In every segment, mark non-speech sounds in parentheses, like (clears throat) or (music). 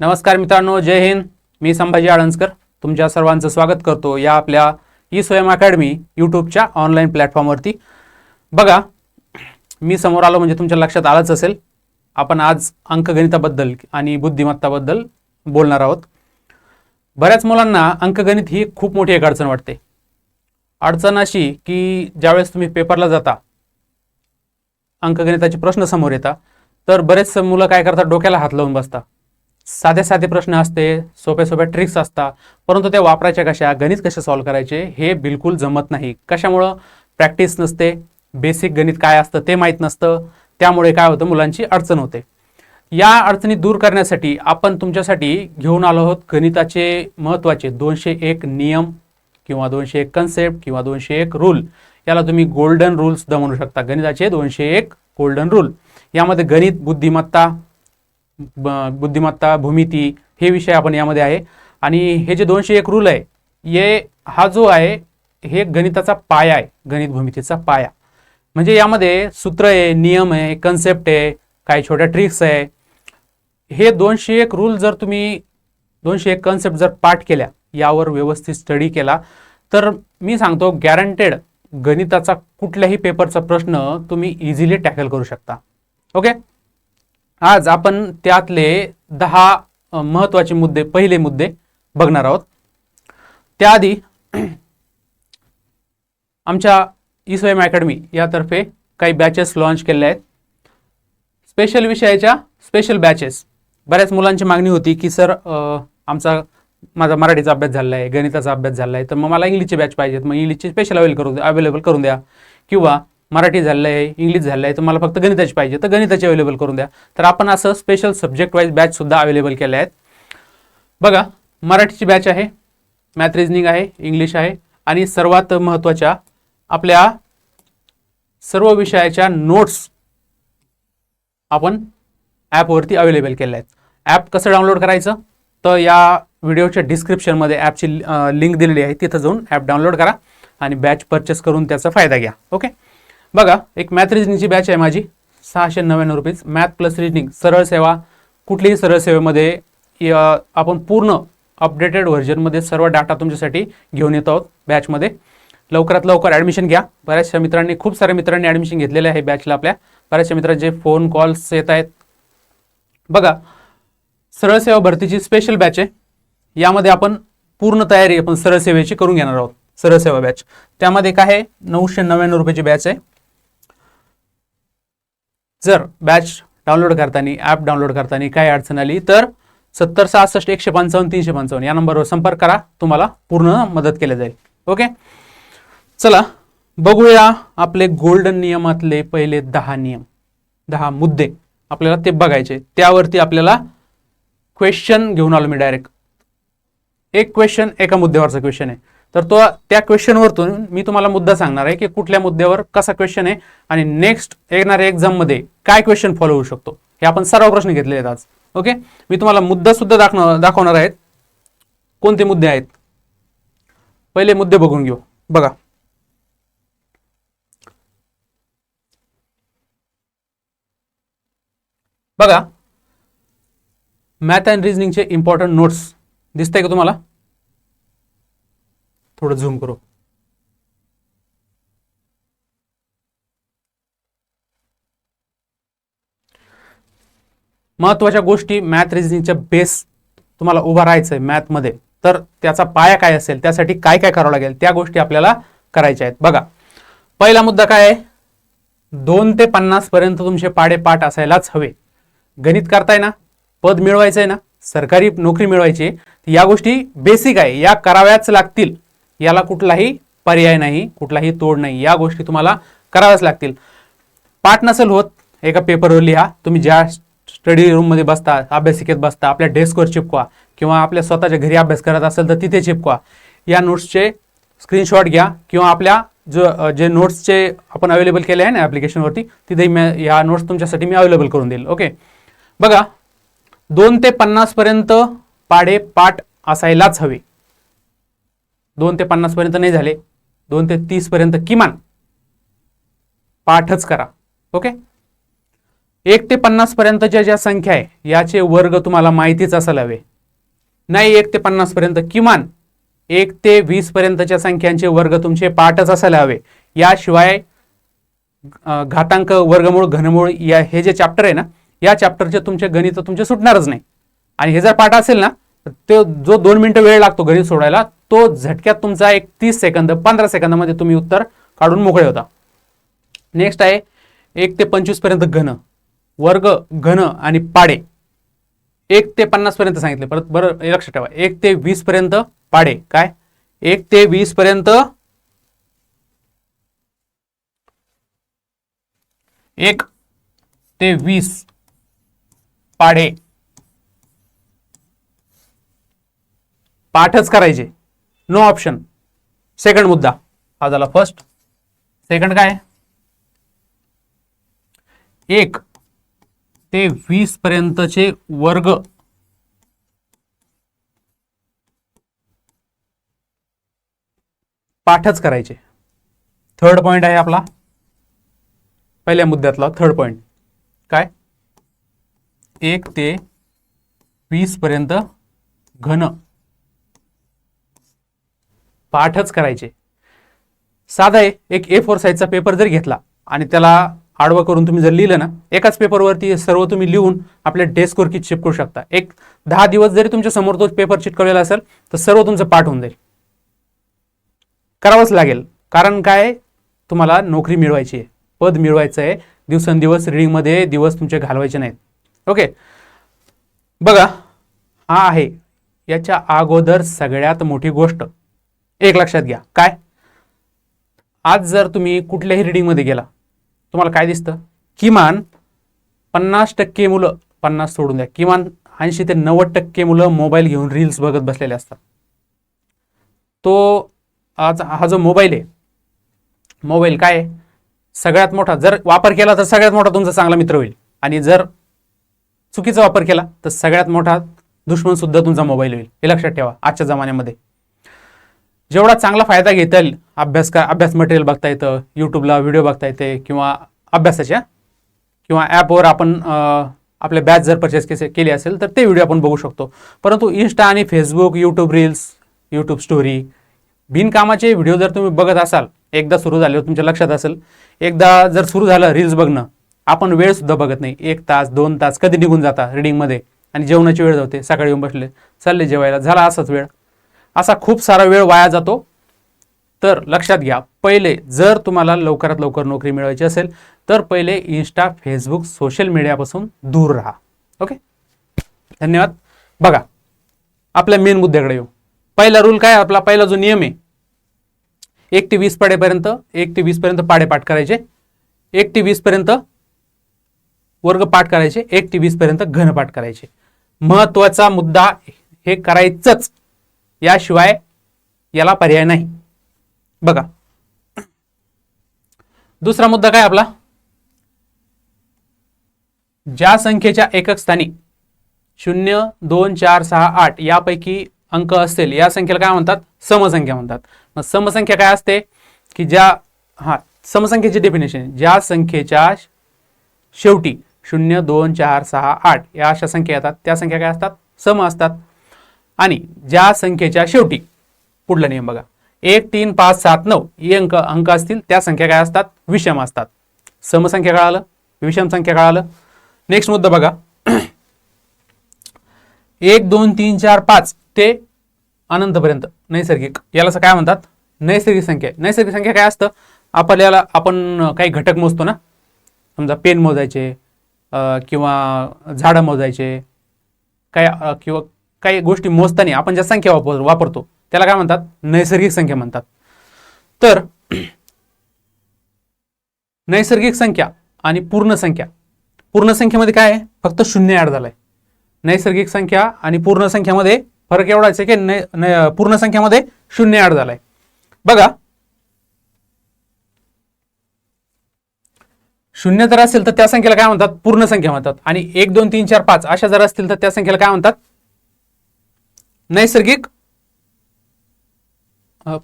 नमस्कार मित्रांनो जय हिंद. मी संभाजी आळंजकर. तुमच्या सर्वांचं स्वागत करतो या आपल्या ई स्वयं अकॅडमी यूट्यूबच्या ऑनलाईन प्लॅटफॉर्मवरती. बघा मी समोर आलो म्हणजे तुमच्या लक्षात आलंच असेल. आपण आज अंकगणिताबद्दल आणि बुद्धिमत्ताबद्दल बोलणार आहोत. बऱ्याच मुलांना अंकगणित ही खूप मोठी एक अडचण वाटते. अडचण अशी की ज्यावेळेस तुम्ही पेपरला जाता अंकगणिताचे प्रश्न समोर येता तर बरेच मुलं काय करतात? डोक्याला हात लावून बसता साधे साधे प्रश्न असते सोप्या सोप्या ट्रिक्स असतात परंतु त्या वापरायच्या कशा गणित कसे सॉल्व्ह करायचे हे बिलकुल जमत नाही. कशामुळं? प्रॅक्टिस नसते बेसिक गणित काय असतं ते माहीत नसतं त्यामुळे काय होतं मुलांची अडचण होते. या अडचणी दूर करण्यासाठी आपण तुमच्यासाठी घेऊन आलो आहोत गणिताचे महत्त्वाचे दोनशे एक नियम किंवा दोनशे एक कन्सेप्ट किंवा दोनशे एक रूल याला तुम्ही गोल्डन रूल सुद्धा म्हणू शकता. गणिताचे दोनशे एक गोल्डन रूल यामध्ये गणित बुद्धिमत्ता बुद्धिमत्ता भूमिती हे विषय आपण यामध्ये आहे. आणि हे जे दोनशे एक रूल आहे ये हा जो आहे हे गणिताचा पाया आहे गणित भूमितीचा पाया. म्हणजे यामध्ये सूत्र आहे नियम आहे कन्सेप्ट आहे काही छोट्या ट्रिक्स आहे. हे दोनशे एक रूल जर तुम्ही दोनशे एक कन्सेप्ट जर पाठ केल्या यावर व्यवस्थित स्टडी केला तर मी सांगतो गॅरंटेड गणिताचा कुठल्याही पेपरचा प्रश्न तुम्ही इझिली टॅकल करू शकता. ओके आज आपण त्यातले दहा महत्त्वाचे मुद्दे पहिले मुद्दे बघणार आहोत. त्याआधी (clears throat) आमच्या ई एम अकॅडमी यातर्फे काही बॅचेस लॉन्च केलेल्या आहेत. स्पेशल विषयाच्या स्पेशल बॅचेस बऱ्याच मुलांची मागणी होती की सर आमचा माझा मराठीचा अभ्यास झाला आहे गणिताचा अभ्यास झाला आहे तर मग मला इंग्लिशची बॅच पाहिजेत. मग इंग्लिशची स्पेशल अवेल करू द्या अवेलेबल करून द्या. किंवा मराठी झालं आहे इंग्लिश झालं आहे तर मला फक्त गणिताची पाहिजे. तर गणिताची अवेलेबल करून द्या. तर आपण असं स्पेशल सब्जेक्ट वाईज बॅचसुद्धा अवेलेबल केल्या आहेत. बघा मराठीची बॅच आहे मॅथ रिजनिंग आहे इंग्लिश आहे आणि सर्वात महत्त्वाच्या आपल्या सर्व विषयाच्या नोट्स आपण ॲपवरती अवेलेबल केल्या आहेत. ॲप कसं डाउनलोड करायचं? तर या व्हिडिओच्या डिस्क्रिप्शनमध्ये ॲपची लिंक दिलेली आहे. तिथं जाऊन ॲप डाउनलोड करा आणि बॅच परचेस करून त्याचा फायदा घ्या. ओके बघा एक मॅथ रिजनिंगची बॅच आहे माझी. सहाशे नव्याण्णव रुपीज मॅथ प्लस रिजनिंग सरळ सेवा. कुठलीही सरळ सेवेमध्ये आपण पूर्ण अपडेटेड व्हर्जनमध्ये सर्व डाटा तुमच्यासाठी घेऊन येतो आहोत बॅचमध्ये लवकरात लवकर ॲडमिशन घ्या. बऱ्याचशा मित्रांनी खूप साऱ्या मित्रांनी ॲडमिशन घेतलेलं आहे बॅचला आपल्या. बऱ्याचशा मित्रांचे फोन कॉल्स येत आहेत. बघा सरळ सेवा भरतीची स्पेशल बॅच आहे. यामध्ये आपण पूर्ण तयारी आपण सरळ सेवेची करून घेणार आहोत. सरळ सेवा बॅच त्यामध्ये काय आहे? नऊशे नव्याण्णव रुपयाची बॅच आहे. जर बॅच डाउनलोड करताना ॲप डाउनलोड करताना काय अडचण आली तर सत्तर सहासष्ट एकशे पंचावन्न तीनशे पंचावन्न या नंबरवर संपर्क करा. तुम्हाला पूर्ण मदत केली जाईल. ओके चला बघूया आपले गोल्डन नियमातले पहिले दहा नियम दहा मुद्दे आपल्याला ते बघायचे त्यावरती आपल्याला क्वेश्चन घेऊन आलो मी डायरेक्ट एक क्वेश्चन एका मुद्द्यावरचा क्वेश्चन आहे. तर तो त्या क्वेश्चनवरतून मी तुम्हाला मुद्दा सांगणार आहे की कुठल्या मुद्द्यावर कसा क्वेश्चन आहे आणि नेक्स्ट येणाऱ्या एक्झाममध्ये काय क्वेश्चन फॉलो होऊ शकतो. हे आपण सर्व प्रश्न घेतले आहेत आज. ओके मी तुम्हाला मुद्दा सुद्धा दाखवणार दाखवणार आहेत. कोणते मुद्दे आहेत? पहिले मुद्दे बघून घेऊ. बघा. बघा. मॅथ अँड रिजनिंगचे इम्पॉर्टंट नोट्स दिसतंय का तुम्हाला? थोडं झूम करू. महत्त्वाच्या गोष्टी मॅथ रिजनिंगच्या बेस तुम्हाला उभा राहायचं आहे मॅथमध्ये तर त्याचा पाया काय असेल त्यासाठी काय काय करावं लागेल त्या गोष्टी आपल्याला करायच्या आहेत. बघा पहिला मुद्दा काय आहे? दोन ते पन्नास पर्यंत तुमचे पाडे पाठ असायलाच हवे. गणित करताय ना पद मिळवायचं आहे ना सरकारी नोकरी मिळवायची या गोष्टी बेसिक आहे या कराव्याच लागतील. याला कुठलाही पर्याय नाही कुठलाही तोड नाही. या गोष्टी तुम्हाला कराव्याच लागतील. पाठ नसेल होत एका पेपरवर लिहा. तुम्ही ज्या स्टडी रूममध्ये बसता अभ्यासिकेत बसता आपल्या डेस्कवर चिपकवा किंवा आपल्या स्वतःच्या घरी अभ्यास करत असेल तर तिथे चिपकवा. या नोट्सचे स्क्रीनशॉट घ्या किंवा आपल्या जो जे नोट्सचे आपण अवेलेबल केले आहे ना ॲप्लिकेशनवरती तिथे मी या नोट्स तुमच्यासाठी मी अवेलेबल करून देईल. ओके बघा दोन ते पन्नासपर्यंत पाढे पाडे पाठ असायलाच हवे. दोन ते पन्नास पर्यंत नाही झाले. दोन ते तीस पर्यंत किमान. पाठच करा. ओके? एक ते पन्नास पर्यंतच्या ज्या संख्या आहे याचे वर्ग तुम्हाला माहितीच असायला हवे. नाही एक ते पन्नास पर्यंत किमान एक ते वीस पर्यंतच्या संख्यांचे वर्ग तुमचे पाठच असायला हवे. याशिवाय घातांक वर्गमूळ घनमूळ या हे जे चॅप्टर आहे ना या चॅप्टरचे तुमचे गणित तुमचे सुटणारच नाही. आणि हे जर पाठ असेल ना तर तो जो दोन मिनिटं वेळ लागतो गणित सोडायला तो झटक्यात तुमचा एक तीस सेकंद पंधरा सेकंदामध्ये तुम्ही उत्तर काढून मोकळे होता. नेक्स्ट आहे एक ते पंचवीसपर्यंत घन. वर्ग घन आणि पाडे. एक ते पन्नास पर्यंत सांगितले. परत बरं लक्षात ठेवा. एक ते वीस पर्यंत पाडे. काय? एक ते वीस पर्यंत एक ते वीस पाढे पाठच करायचे. नो ऑप्शन सेकंड मुद्दा. हा झाला फर्स्ट सेकंड काय? एक ते वीस पर्यंतचे वर्ग. पाठच करायचे. थर्ड पॉइंट आहे आपला. पहिल्या मुद्द्यातला थर्ड पॉइंट काय? एक ते वीस पर्यंत घन. पाठच करायचे. साधा आहे एक ए फोर साईजचा पेपर जर घेतला आणि त्याला आडवं करून तुम्ही जर लिहिलं ना एकाच पेपरवरती सर्व तुम्ही लिहून आपल्या डेस्कवर की चिपकू शकता. एक दहा दिवस जरी तुमच्यासमोर तो पेपर चिटकवलेला असेल तर सर्व तुमचं पाठ होऊन जाईल. करावंच लागेल. कारण काय? तुम्हाला नोकरी मिळवायची आहे. पद मिळवायचं आहे. दिवसेंदिवस रिडिंगमध्ये दिवस तुमचे घालवायचे नाहीत. ओके. बघा हा आहे. याच्या अगोदर सगळ्यात मोठी गोष्ट. एक लक्षात घ्या. काय? आज जर तुम्ही कुठल्याही रिडिंगमध्ये गेला तुम्हाला काय दिसतं? किमान पन्नास टक्के मुलं पन्नास सोडून द्या. किमान ऐंशी ते नव्वद टक्के मुलं मोबाईल घेऊन रील्स बघत बसलेले असतात. तो आज हा जो मोबाईल आहे मोबाईल काय आहे? सगळ्यात मोठा जर वापर केला तर सगळ्यात मोठा तुमचा चांगला मित्र होईल. आणि जर चुकीचा वापर केला तर सगळ्यात मोठा दुश्मन सुद्धा तुमचा मोबाईल होईल. हे लक्षात ठेवा आजच्या जमान्यामध्ये. जेवढा चांगला फायदा घेता येईल अभ्यास का अभ्यास मटेरियल बघता येतं यूट्यूबला व्हिडिओ बघता येते किंवा अभ्यासाच्या किंवा ॲपवर आपण आपले बॅच जर परचेस केली असेल तर ते व्हिडिओ आपण बघू शकतो. परंतु इन्स्टा आणि Facebook YouTube reels YouTube story बिनकामाचे व्हिडिओ जर तुम्ही बघत असाल एकदा सुरू झाल्यावर तुमच्या लक्षात असेल एकदा जर सुरू झालं रील्स बघणं आपण वेळसुद्धा बघत नाही. एक तास दोन तास कधी निघून जाता रिडिंगमध्ये आणि जेवणाची वेळ जाते सकाळी येऊन बसले चालले जेवायला झाला असाच वेळ. असा खूप सारा वेळ वाया जातो. तर लक्षात घ्या पहिले जर तुम्हाला लवकरात लवकर नोकरी मिळवायची असेल तर पहिले इन्स्टा फेसबुक सोशल मीडियापासून दूर राहा. ओके धन्यवाद. बघा आपल्या मेन मुद्द्याकडे येऊ. पहिला रूल काय? आपला पहिला जो नियम आहे एक ते वीस पाडेपर्यंत एक ते वीस पर्यंत पाडे पाठ करायचे. एक ते वीस पर्यंत वर्ग पाठ करायचे. एक ते वीस पर्यंत घन पाठ करायचे. महत्त्वाचा मुद्दा हे करायचंच. याशिवाय याला पर्याय नाही. बघा. दुसरा मुद्दा काय आपला? ज्या संख्येच्या एकक स्थानी शून्य दोन चार सहा आठ यापैकी अंक असतील या संख्येला काय म्हणतात? समसंख्या म्हणतात. मग समसंख्या काय असते? की ज्या हा समसंख्येची डेफिनेशन ज्या संख्येच्या शेवटी शून्य दोन चार सहा आठ या अशा संख्या येतात. त्या संख्या काय असतात? सम असतात. आणि ज्या संख्येच्या शेवटी पुढला नियम बघा. एक तीन पाच सात नऊ ही अंक अंक असतील त्या संख्या काय असतात? विषम असतात. समसंख्या कळालं? विषम संख्या कळालं? नेक्स्ट मुद्दा बघा. (clears throat) एक दोन तीन चार पाच ते अनंतपर्यंत नैसर्गिक. याला असं काय म्हणतात? नैसर्गिक संख्या. आहे. नैसर्गिक संख्या काय असतं? आपल्याला आपण काही घटक मोजतो ना? समजा पेन मोजायचे किंवा झाडं मोजायचे काय किंवा काही गोष्टी मोजताना आपण ज्या संख्या वापर वापरतो त्याला काय म्हणतात? नैसर्गिक संख्या म्हणतात. तर (clears throat) नैसर्गिक संख्या आणि पूर्ण संख्या. पूर्ण संख्येमध्ये काय आहे? फक्त शून्य ॲड झालाय. नैसर्गिक संख्या आणि पूर्ण संख्यामध्ये फरक एवढाच आहे की पूर्ण संख्यामध्ये शून्य ॲड झालाय. बघा. शून्य जर असेल तर त्या संख्येला काय म्हणतात? पूर्ण संख्या म्हणतात. आणि एक दोन तीन चार पाच अशा जर असतील तर त्या संख्येला काय म्हणतात? नैसर्गिक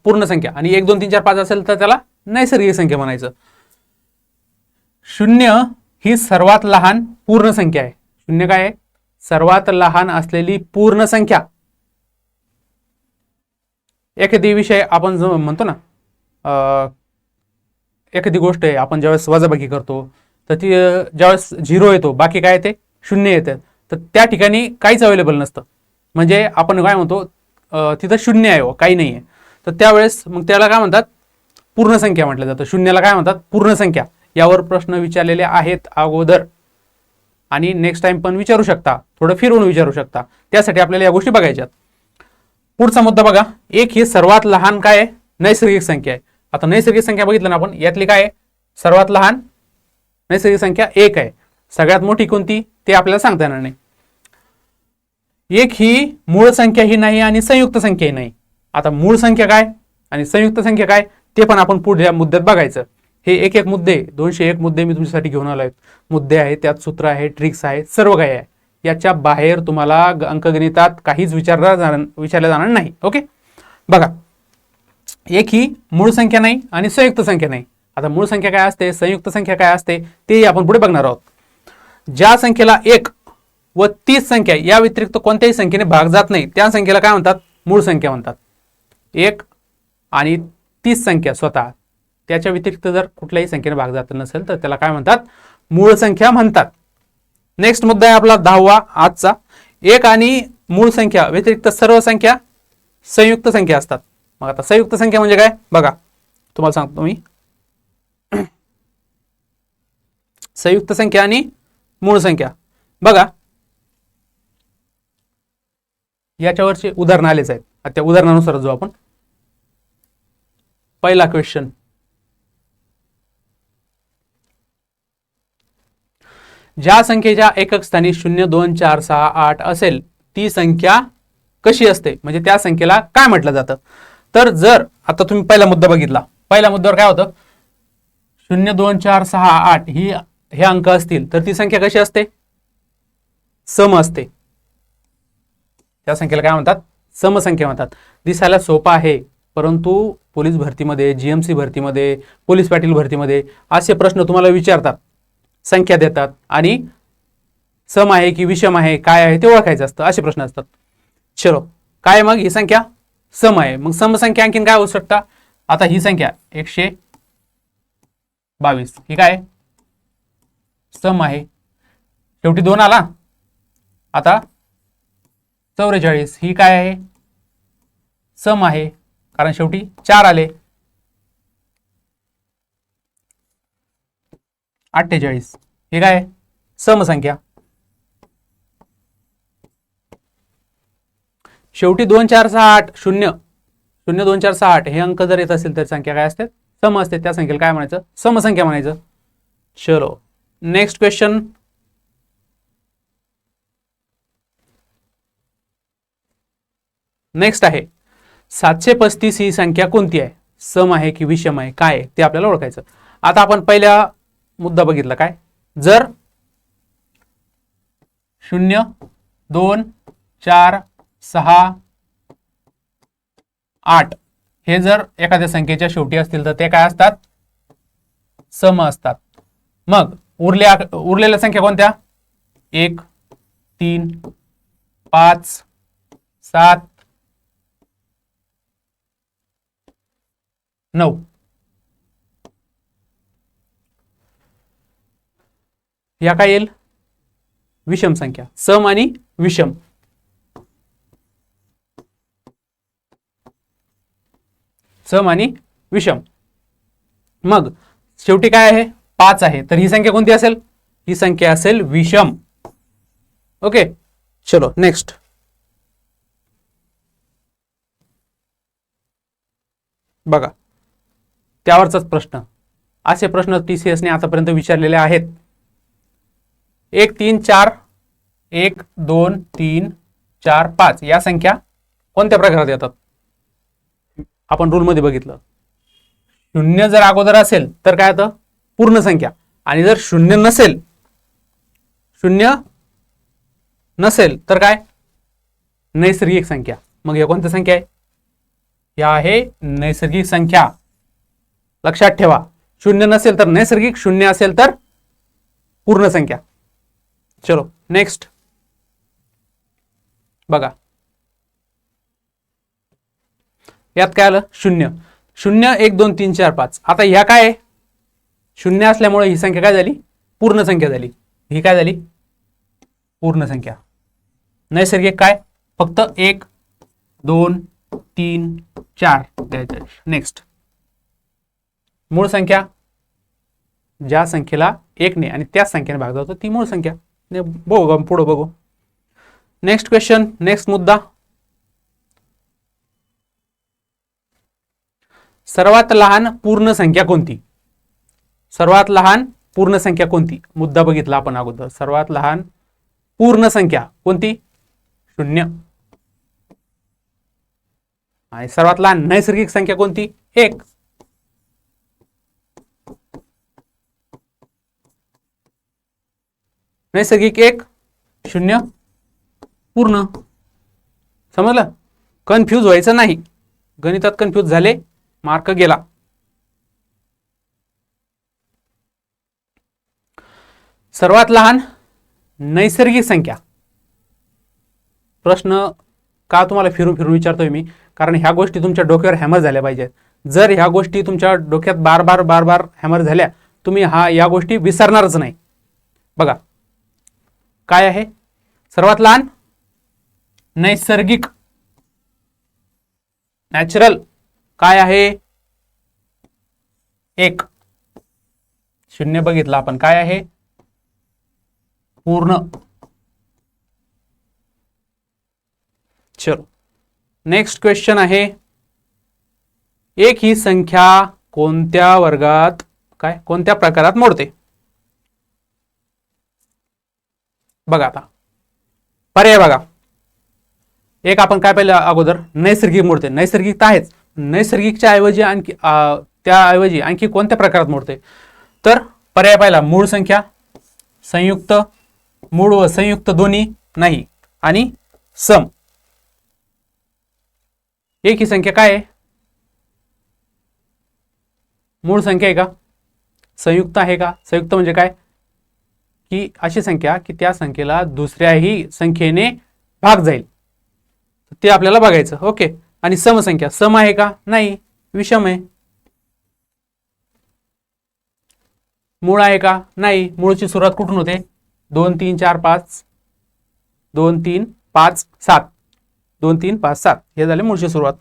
पूर्ण संख्या. आणि एक दोन तीन चार पाच असेल तर त्याला नैसर्गिक संख्या म्हणायचं. शून्य ही सर्वात लहान पूर्ण संख्या आहे. शून्य काय आहे? सर्वात लहान असलेली पूर्ण संख्या. एखादी विषय आपण जो म्हणतो ना एखादी गोष्ट आहे आपण ज्यावेळेस वजाबाकी करतो तर ती ज्यावेळेस झिरो येतो बाकी काय येते? शून्य येतं. तर त्या ठिकाणी काहीच अवेलेबल नसतं. म्हणजे आपण काय म्हणतो तिथं शून्य आहे हो, काही नाही आहे तर त्यावेळेस मग त्याला काय म्हणतात पूर्ण संख्या म्हटलं जातं. शून्याला काय म्हणतात पूर्ण संख्या यावर प्रश्न विचारलेले आहेत अगोदर. आणि नेक्स्ट टाइम पण विचारू शकता. थोडं फिरवून विचारू शकता. त्यासाठी आपल्याला या गोष्टी बघायच्यात. पुढचा मुद्दा बघा. एक ही सर्वात लहान काय आहे? नैसर्गिक संख्या आहे. आता नैसर्गिक संख्या बघितलं ना आपण यातली काय आहे? सर्वात लहान नैसर्गिक संख्या एक आहे. सगळ्यात मोठी कोणती? ते आपल्याला सांगता येणार नाही. एक ही मूळ संख्या ही नाही आणि संयुक्त संख्याही नाही. आता मूळ संख्या काय आणि संयुक्त संख्या काय ते पण आपण पुढच्या मुद्द्यात बघायचं. हे एक एक मुद्दे दोनशे एक मुद्दे मी तुमच्यासाठी घेऊन आलो आहेत मुद्दे आहेत त्यात सूत्र आहे ट्रिक्स आहे सर्व काही आहे. याच्या बाहेर तुम्हाला अंकगणितात काहीच विचारला जाणार विचारलं जाणार नाही ओके? बघा. एक ही मूळ संख्या नाही आणि संयुक्त संख्या नाही. आता मूळ संख्या काय असते संयुक्त संख्या काय असते ते आपण पुढे बघणार आहोत. ज्या संख्येला एक व तीस संख्या या व्यतिरिक्त कोणत्याही संख्येने भाग जात नाही. त्या संख्येला काय म्हणतात? मूळ संख्या म्हणतात. एक आणि तीस संख्या स्वतः. त्याच्या व्यतिरिक्त जर कुठल्याही संख्येने भाग जात नसेल तर त्याला काय म्हणतात? मूळ संख्या म्हणतात. नेक्स्ट मुद्दा आहे आपला दहावा आजचा. एक आणि मूळ संख्या व्यतिरिक्त सर्व संख्या संयुक्त संख्या असतात. मग आता संयुक्त संख्या म्हणजे काय? बघा तुम्हाला सांगतो मी. (clears throat) संयुक्त संख्या आणि मूळ संख्या. बघा याच्यावरचे उदाहरण आलेच आहेत. आता त्या उदाहरणानुसार जो आपण. पहिला क्वेश्चन ज्या संख्येच्या एकक स्थानी शून्य दोन चार सहा आठ असेल ती संख्या कशी असते? म्हणजे त्या संख्येला काय म्हटलं जातं? तर जर आता तुम्ही पहिला मुद्दा बघितला. पहिल्या मुद्द्यावर काय होतं? शून्य दोन चार सहा आठ ही हे अंक असतील तर ती संख्या कशी असते? सम असते. त्या संख्येला काय म्हणतात? समसंख्या म्हणतात. दिसायला सोपा आहे परंतु पोलीस भरतीमध्ये जीएमसी भरतीमध्ये पोलीस पाटील भरतीमध्ये असे प्रश्न तुम्हाला विचारतात. संख्या देतात आणि सम आहे की विषम आहे काय आहे ते ओळखायचं असतं असे प्रश्न असतात. चलो काय मग ही संख्या? सम आहे. मग समसंख्या आणखीन काय होऊ शकता? आता ही संख्या एकशे बावीस. ही काय? आहे? सम आहे. शेवटी दोन आला. आता चौवेचाळीस. ही काय आहे? सम आहे. कारण शेवटी चार आले. अठ्ठेचाळीस. हे काय? समसंख्या शेवटी दोन चार सहा आठ शून्य. शून्य दोन चार सहा आठ. हे अंक जर येत असेल तर संख्या काय असते? सम असते. त्या संख्येला काय म्हणायचं? समसंख्या म्हणायचं. चलो. नेक्स्ट क्वेश्चन नेक्स्ट आहे. सातशे पस्तीस ही संख्या कोणती आहे? सम आहे की विषम आहे? काय आहे? ते आपल्याला ओळखायचं. आता आपण पहिल्या मुद्दा बघितला काय? जर शून्य दोन चार सहा आठ हे जर एखाद्या संख्येच्या शेवटी असतील तर ते काय असतात? सम असतात. मग उरल्या उरलेल्या संख्या कोणत्या? एक तीन पाच सात नऊ या काय येईल? विषम संख्या. सम आणि विषम. सम आणि विषम. मग, शेवटी काय आहे? पाच आहे. तर ही संख्या कोणती असेल? ही संख्या असेल विषम. ओके. चलो नेक्स्ट बघा. त्यावरचाच प्रश्न. असे प्रश्न टी सी एसने आतापर्यंत विचारलेले आहेत. एक तीन चार एक दोन तीन चार पाच या संख्या कोणत्या प्रकारात येतात? आपण रूलमध्ये बघितलं. शून्य जर अगोदर असेल तर काय येतं पूर्ण संख्या. आणि जर शून्य नसेल शून्य नसेल तर काय? नैसर्गिक संख्या. मग या कोणत्या संख्या आहे? या आहे नैसर्गिक संख्या. लक्षात ठेवा. शून्य नसेल तर नैसर्गिक शून्य असेल तर पूर्ण संख्या. चलो नेक्स्ट बघा. यात काय आलं? शून्य. शून्य एक दोन तीन चार पाच. आता ह्या काय आहे? शून्य असल्यामुळे ही संख्या काय झाली? पूर्ण संख्या झाली. ही काय झाली? पूर्ण संख्या. नैसर्गिक काय? फक्त एक दोन तीन चार. द्यायचं नेक्स्ट मूळ संख्या ज्या संख्येला एकने आणि त्याच संख्येने भाग जातो ती मूळ संख्या. ने बघू पुढं बघू. नेक्स्ट क्वेश्चन नेक्स्ट मुद्दा. सर्वात लहान पूर्ण संख्या कोणती? सर्वात लहान पूर्ण संख्या कोणती? मुद्दा बघितला आपण अगोदर. सर्वात लहान पूर्ण संख्या कोणती? शून्य. आणि सर्वात लहान नैसर्गिक संख्या कोणती? एक. नैसर्गिक एक शून्य पूर्ण. समजलं? कन्फ्यूज व्हायचं नाही. गणितात कन्फ्यूज झाले मार्क गेला. सर्वात लहान नैसर्गिक संख्या. प्रश्न का तुम्हाला फिरून फिरून विचारतोय मी? कारण ह्या गोष्टी तुमच्या डोक्यावर हॅमर झाल्या पाहिजेत. जर ह्या गोष्टी तुमच्या डोक्यात बार बार बार बार हॅमर झाल्या तुम्ही हा या गोष्टी विसरणारच नाही. बघा काय आहे? सर्वात लहान? नैसर्गिक. नॅचरल काय आहे? एक. शून्य बघितलं आपण. काय आहे? पूर्ण. चलो. नेक्स्ट क्वेश्चन आहे. एक ही संख्या कोणत्या वर्गात काय? कोणत्या प्रकारात मोडते? बघा आता. पर्याय बघा. एक आपण काय पाहिलं अगोदर? नैसर्गिक मोडते नैसर्गिक तर आहेच. नैसर्गिकच्या ऐवजी आणखी त्याऐवजी आणखी कोणत्या प्रकारात मोडते तर पर्याय पाहिला. मूळ संख्या संयुक्त मूळ व संयुक्त दोन्ही नाही. आणि सम. एक ही संख्या काय आहे? मूळ संख्या आहे का? संयुक्त आहे का? संयुक्त म्हणजे काय? की अशी संख्या की त्या संख्येला दुसऱ्याही संख्येने भाग जाईल. ते आपल्याला बघायचं. ओके. आणि समसंख्या सम आहे का? नाही. विषम आहे. मूळ आहे का? नाही. मूळची सुरुवात कुठून होते? दोन तीन चार पाच. दोन तीन पाच सात. दोन तीन पाच सात. हे झाले मूळची सुरुवात.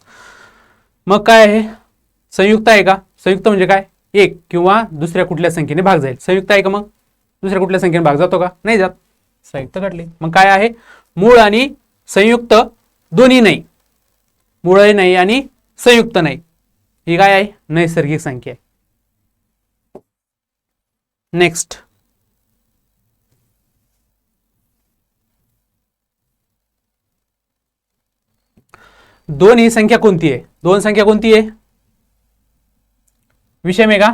मग काय आहे? संयुक्त आहे का? संयुक्त म्हणजे काय? एक किंवा दुसऱ्या कुठल्या संख्येने भाग जाईल. संयुक्त आहे का मग? दुसऱ्या कुठल्या संख्येने भाग जातो का? नाही जात. संयुक्त घडले मग काय आहे? मूळ आणि संयुक्त दोन्ही नाही. मूळही नाही आणि संयुक्त नाही. ही काय आहे? नैसर्गिक संख्या आहे. नेक्स्ट दोन ही संख्या कोणती आहे? दोन संख्या कोणती आहे? विषम आहे का?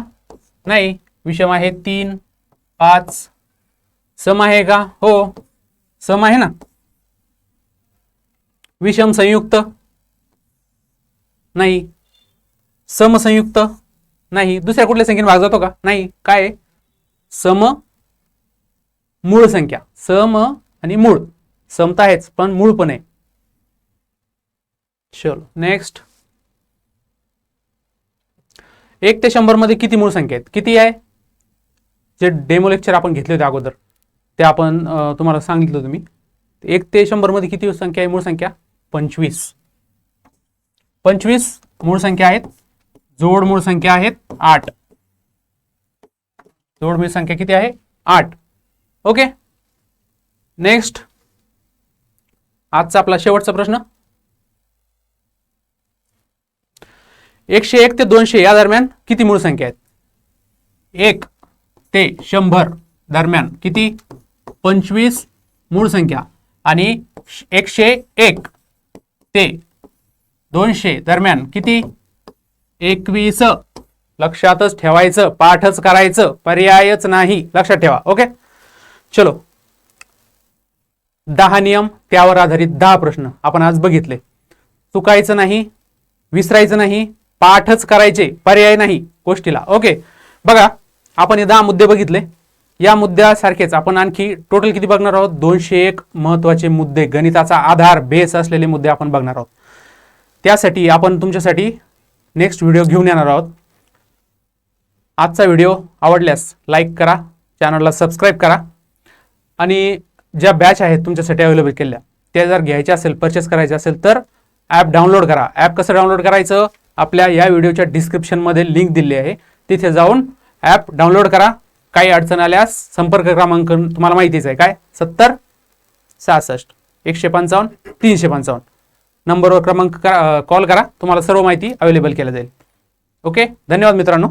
नाही. विषम आहे तीन. पाच. सम आहे का? हो. सम आहे ना? विषम संयुक्त? नाही. समसंयुक्त नाही. दुसऱ्या कुठल्या संख्येने भाग जातो का? नाही. काय? सम मूळ संख्या. सम आणि मूळ. समता आहेच पण मूळ पण आहे. चलो नेक्स्ट एक ते शंभरमध्ये किती मूळ संख्या आहेत? किती आहे? जे डेमो लेक्चर आपण घेतले होते अगोदर ते आपण तुम्हाला सांगितलं तुम्ही एक ते शंभरमध्ये किती संख्या आहे? मूळ संख्या पंचवीस. पंचवीस मूळ संख्या आहेत जोड मूळ संख्या आहेत आठ. जोड मूळ संख्या किती आहे? आठ. ओके? नेक्स्ट आजचा आपला शेवटचा प्रश्न. एकशे एक ते दोनशे या दरम्यान किती मूळ संख्या आहेत? एक. ते शंभर दरम्यान. किती? पंचवीस मूळ संख्या. आणि एकशे एक ते दोनशे दरम्यान किती? एकवीस. लक्षातच ठेवायचं पाठच करायचं पर्यायच नाही. लक्षात ठेवा ओके? चलो. दहा नियम त्यावर आधारित दहा प्रश्न आपण आज बघितले. चुकायचं नाही विसरायचं नाही पाठच करायचे पर्याय नाही गोष्टीला ओके? बघा आपण हे दहा मुद्दे बघितले. या मुद्द्यासारखेच आपण आणखी टोटल किती बघणार आहोत? दोनशे एक महत्त्वाचे मुद्दे गणिताचा आधार बेस असलेले मुद्दे आपण बघणार आहोत. त्यासाठी आपण तुमच्यासाठी नेक्स्ट व्हिडिओ घेऊन येणार आहोत. आजचा व्हिडिओ आवडल्यास लाईक करा चॅनलला सबस्क्राईब करा. आणि ज्या बॅच आहेत तुमच्यासाठी अवेलेबल केल्या त्या जर घ्यायच्या असेल परचेस करायचे असेल तर ॲप डाउनलोड करा. ॲप कसं डाउनलोड करायचं? आपल्या या व्हिडिओच्या डिस्क्रिप्शनमध्ये लिंक दिली आहे. तिथे जाऊन ॲप डाउनलोड करा. काही अडचण आल्यास संपर्क क्रमांक तुम्हाला माहितीच आहे. काय? सत्तर सहासष्ट एकशे पंचावन्न तीनशे पंचावन्न. नंबरवर क्रमांक करा कॉल करा. तुम्हाला सर्व माहिती अवेलेबल केल्या जाईल. ओके? धन्यवाद मित्रांनो.